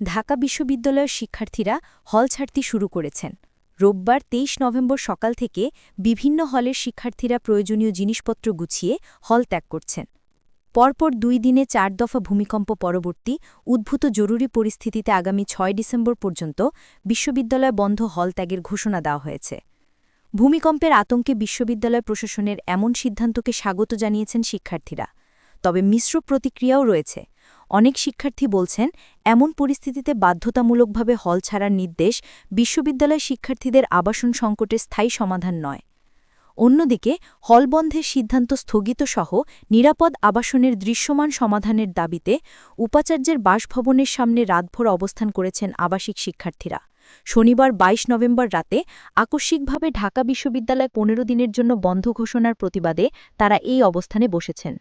ঢাকা বিশ্ববিদ্যালয়ের শিক্ষার্থীরা হল ছাড়তে শুরু করেছেন। রোববার ২৩ নভেম্বর সকাল থেকে বিভিন্ন হলের শিক্ষার্থীরা প্রয়োজনীয় জিনিসপত্র গুছিয়ে হল ত্যাগ করছেন। পরপর দুই দিনে চার দফা ভূমিকম্প পরবর্তী উদ্ভূত জরুরি পরিস্থিতিতে আগামী ছয় ডিসেম্বর পর্যন্ত বিশ্ববিদ্যালয় বন্ধ হল ত্যাগের ঘোষণা দেওয়া হয়েছে। ভূমিকম্পের আতঙ্কে বিশ্ববিদ্যালয় প্রশাসনের এমন সিদ্ধান্তকে স্বাগত জানিয়েছেন শিক্ষার্থীরা। তবে মিশ্র প্রতিক্রিয়াও রয়েছে। অনেক শিক্ষার্থী বলছেন, এমন পরিস্থিতিতে বাধ্যতামূলকভাবে হল ছাড়ার নির্দেশ বিশ্ববিদ্যালয় শিক্ষার্থীদের আবাসন সংকটের স্থায়ী সমাধান নয়। অন্যদিকে, হল বন্ধের সিদ্ধান্ত স্থগিত সহ নিরাপদ আবাসনের দৃশ্যমান সমাধানের দাবিতে উপাচার্যের বাসভবনের সামনে রাতভর অবস্থান করেছেন আবাসিক শিক্ষার্থীরা। শনিবার ২২ নভেম্বর রাতে আকস্মিকভাবে ঢাকা বিশ্ববিদ্যালয় পনেরো দিনের জন্য বন্ধ ঘোষণার প্রতিবাদে তারা এই অবস্থানে বসেছেন।